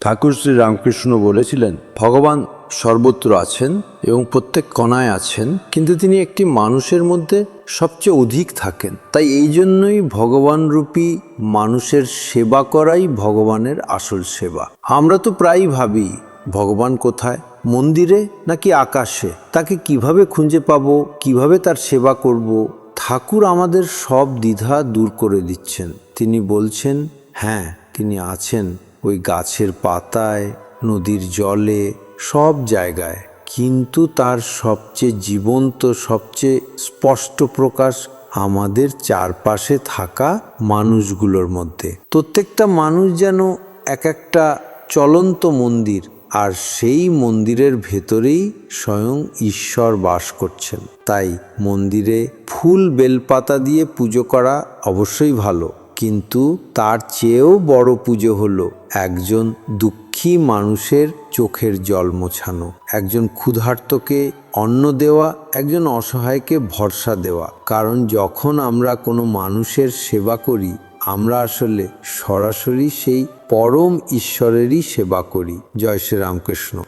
ঠাকুর শ্রী রামকৃষ্ণ বলেছিলেন, ভগবান সর্বত্র আছেন এবং প্রত্যেক কণায় আছেন, কিন্তু তিনি একটি মানুষের মধ্যে সবচেয়ে অধিক থাকেন। তাই এই জন্যই ভগবান রূপী মানুষের সেবা করাই ভগবানের আসল সেবা। আমরা তো প্রায়ই ভাবি, ভগবান কোথায়? মন্দিরে নাকি আকাশে? তাকে কীভাবে খুঁজে পাব? কীভাবে তার সেবা করব? ঠাকুর আমাদের সব দ্বিধা দূর করে দিচ্ছেন। তিনি বলছেন হ্যাঁ তিনি আছেন। ওই গাছের পাতায়, নদীর জলে, সব জায়গায়। কিন্তু তার সবচেয়ে জীবন্ত, সবচেয়ে স্পষ্ট প্রকাশ আমাদের চারপাশে থাকা মানুষগুলোর মধ্যে। প্রত্যেকটা মানুষ যেন এক একটা চলন্ত মন্দির, আর সেই মন্দিরের ভেতরেই স্বয়ং ঈশ্বর বাস করছেন। তাই মন্দিরে ফুল বেলপাতা দিয়ে পুজো করা অবশ্যই ভালো। কিন্তু তার চেয়েও বড় পুজো হলো একজন দুঃখী মানুষের চোখের জল মোছানো, একজন ক্ষুধার্তকে অন্ন দেওয়া, একজন অসহায়কে ভরসা দেওয়া। কারণ যখন আমরা কোনো মানুষের সেবা করি, আমরা আসলে সরাসরি সেই পরম ঈশ্বরেরই সেবা করি। জয় শ্রী রামকৃষ্ণ